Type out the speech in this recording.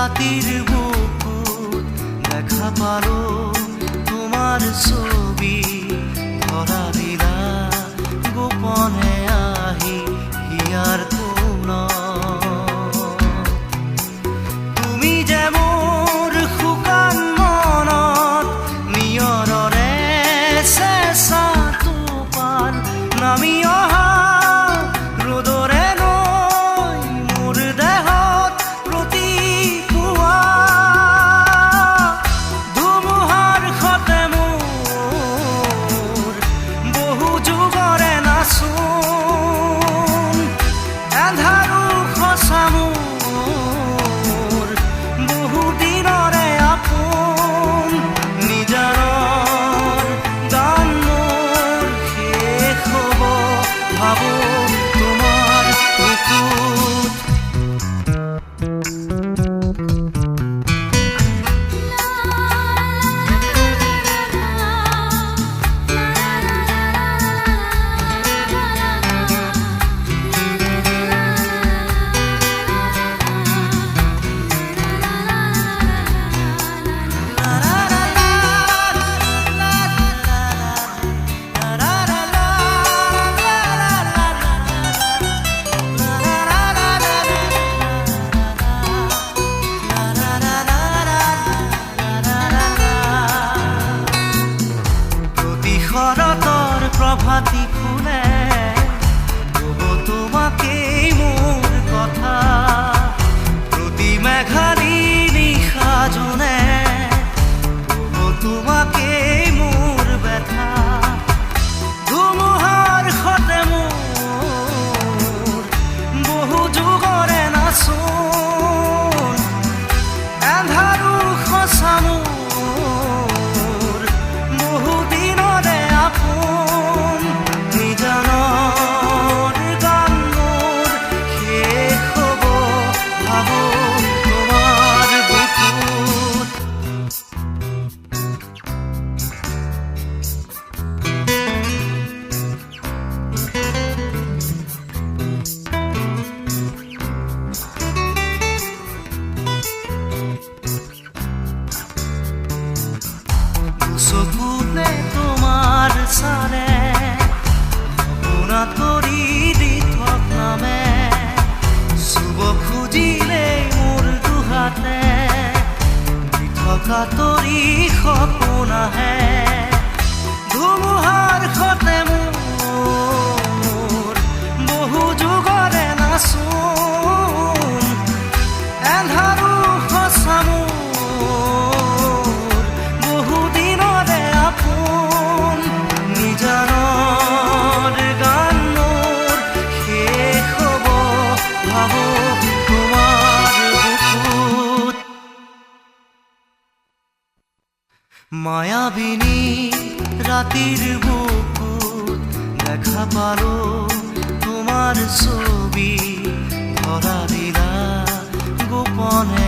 রাতির বুকুত দেখা পারো আঁতৰি দি থক খুজিলে মোৰ দুহাতে দি থক আঁতৰি সপোন আহে ধুমুহাৰ সতে মোৰ বহু মায়াবিনী রাতির বুকু দেখা পারো তোমার ছবি ধরা দিলা গোপনে।